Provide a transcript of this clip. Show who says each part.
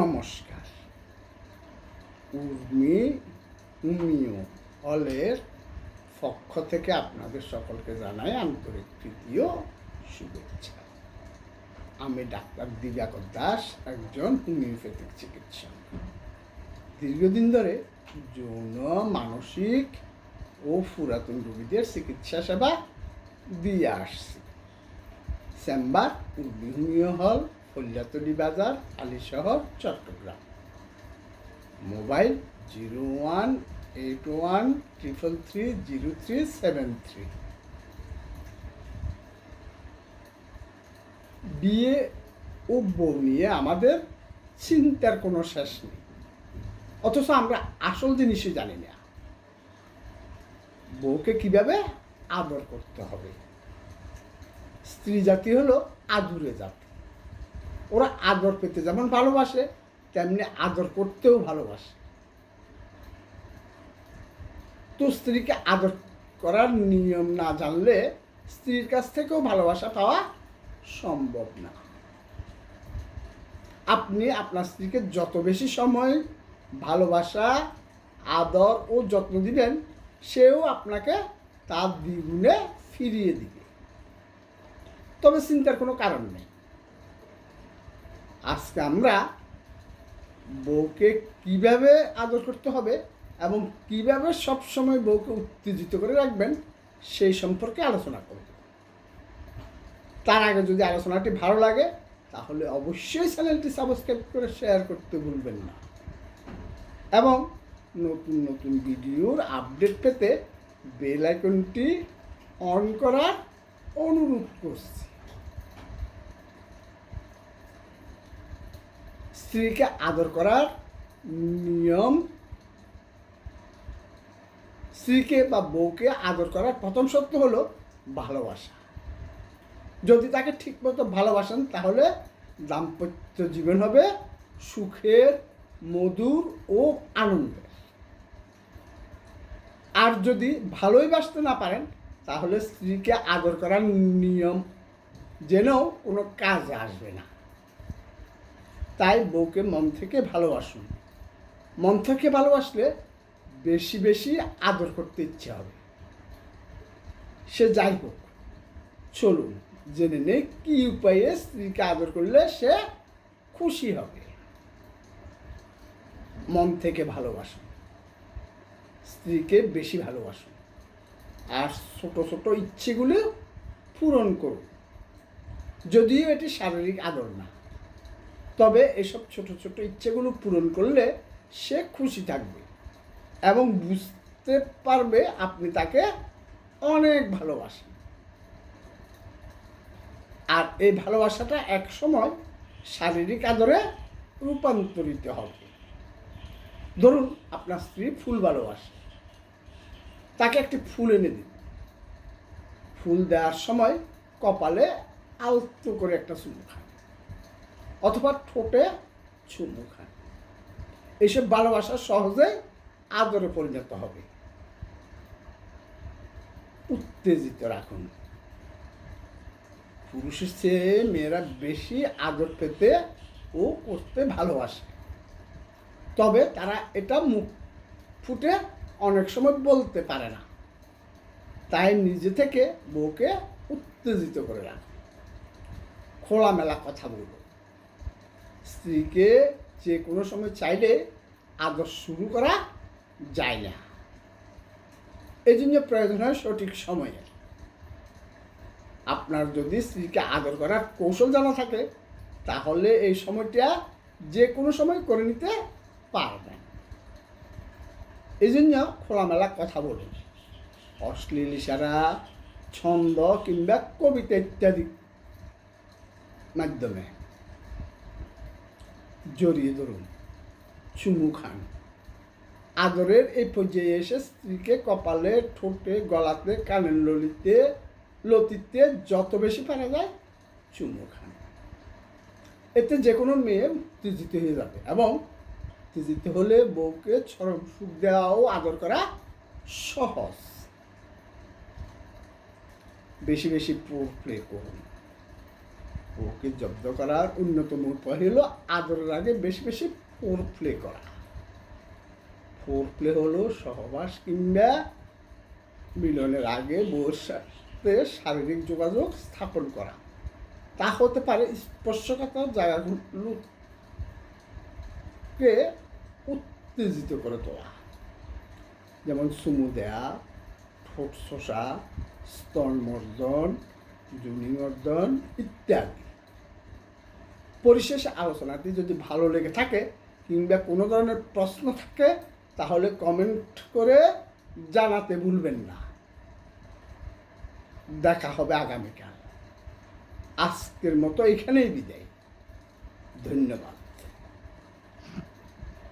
Speaker 1: নমস্কার। উর্মি হোমিও হলের পক্ষ থেকে আপনাদের সকলকে জানাই আন্তরিক তৃতীয় শুভেচ্ছা। আমি ডাক্তার দিবাকর দাস, একজন হোমিওপ্যাথিক চিকিৎসক। দীর্ঘদিন ধরে যৌন, মানসিক ও পুরাতন রোগীদের চিকিৎসা সেবা দিয়ে আসছি। Chamber Urmi homeo hall Foliatali Bazar, Alishahar, Chattogram. Mobile zero one eight one triple three zero three seven three. বিয়ে ও বউ নিয়ে আমাদের চিন্তার কোনো শেষ নেই। অথচ আমরা আসল জিনিসই জানি না। বউকে কীভাবে আদর করতে হবে? স্ত্রী জাতি হলো আদুরে জাতি। ওরা আদর পেতে যেমন ভালোবাসে, তেমনি আদর করতেও ভালোবাসে। তো স্ত্রীকে আদর করার নিয়ম না জানলে স্ত্রীর কাছ থেকেও ভালোবাসা পাওয়া সম্ভব না। আপনি আপনার স্ত্রীকে যত বেশি সময়, ভালোবাসা, আদর ও যত্ন দিবেন, সেও আপনাকে তার দ্বিগুণে ফিরিয়ে দিবে। তবে চিন্তার কোনো কারণ নেই। আজকে আমরা বউকে কীভাবে আদর করতে হবে এবং কীভাবে সবসময় বউকে উত্তেজিত করে রাখবেন সেই সম্পর্কে আলোচনা করব। তার আগে যদি আলোচনাটি ভালো লাগে, তাহলে অবশ্যই চ্যানেলটি সাবস্ক্রাইব করে শেয়ার করতে ভুলবেন না। এবং নতুন নতুন ভিডিওর আপডেট পেতে বেল আইকনটি অন করার অনুরোধ করছি। স্ত্রীকে আদর করার নিয়ম, স্ত্রীকে বা বউকে আদর করার প্রথম সত্য হলো ভালোবাসা। যদি তাকে ঠিকমতো ভালোবাসেন, তাহলে দাম্পত্য জীবন হবে সুখের, মধুর ও আনন্দের। আর যদি ভালোই বাসতে না পারেন, তাহলে স্ত্রীকে আদর করার নিয়ম জেনেও কোনো কাজ আসবে না। তাই বউকে মন থেকে ভালোবাসুন মন থেকে ভালোবাসলে বেশি বেশি আদর করতে ইচ্ছে হবে। সে যাই হোক, চলুন, জেনে নেই কী উপায়ে স্ত্রীকে আদর করলে সে খুশি হবে। মন থেকে ভালোবাসুন স্ত্রীকে বেশি ভালোবাসুন আর ছোট ছোট ইচ্ছেগুলো পূরণ করুন যদিও এটি শারীরিক আদর না। তবে এসব ছোট ছোট ইচ্ছেগুলো পূরণ করলে সে খুশি থাকবে এবং বুঝতে পারবে আপনি তাকে অনেক ভালোবাসেন। আর এই ভালোবাসাটা এক সময় শারীরিক আদরে রূপান্তরিত হবে। ধরুন আপনার স্ত্রী ফুল ভালোবাসে। তাকে একটি ফুল এনে দিন। ফুল দেওয়ার সময় কপালে আলতো করে একটা চুমু খান। অথবা ঠোঁটে চুমু খান এইসব ভালোবাসা সহজে আদরে পরিণত হবে। উত্তেজিত রাখুন। পুরুষের চেয়ে মেয়েরা বেশি আদর পেতে ও করতে ভালোবাসে। তবে তারা এটা মুখ ফুটে অনেক সময় বলতে পারে না। তাই নিজে থেকে বউকে উত্তেজিত করে রাখে খোলামেলা কথা বলব স্ত্রীকে যে কোনো সময় চাইলে আদর শুরু করা যায় না। এই জন্য প্রয়োজন হয় সঠিক সময়ে। আপনার যদি স্ত্রীকে আদর করার কৌশল জানা থাকে, তাহলে এই সময়টা যে কোনো সময় করে নিতে পারবেন। এই জন্য খোলামেলা কথা বলুন অশ্লীল ইশারা, ছন্দ কিংবা কবিতা ইত্যাদি মাধ্যমে। জড়িয়ে ধরুন। চুমু খান। আদরের এই পর্যায়ে এসে স্ত্রীকে কপালে, ঠোঁটে, গলাতে, কানের ললিতে, লতিতে যত বেশি পারা যায় চুমু খান। এতে যে কোনো মেয়ে উত্তেজিত হয়ে যাবে এবং উত্তেজিত হলে বউকে চরম সুখ দেওয়া ও আদর করা সহজ। বেশি বেশি প্লে করুন। ওকে জব্দ করার অন্যতম উপায় হলো আদরের আগে বেশি বেশি ফোর প্লে করা। ফোর প্লে হলো সহবাস কিংবা মিলনের আগে বউর সাথে শারীরিক যোগাযোগ স্থাপন করা। তা হতে পারে স্পর্শকাতর জায়গাগুলোকে উত্তেজিত করে তোলা। যেমন চুমু দেয়া, ঠোঁট শোষা স্তন মর্দন মর্দন ইত্যাদি। পরিশেষে আলোচনাটি যদি ভালো লেগে থাকে কিংবা কোনো ধরনের প্রশ্ন থাকে, তাহলে কমেন্ট করে জানাতে ভুলবেন না। দেখা হবে আগামীকাল। আজকের মতো এখানেই বিদায়। ধন্যবাদ।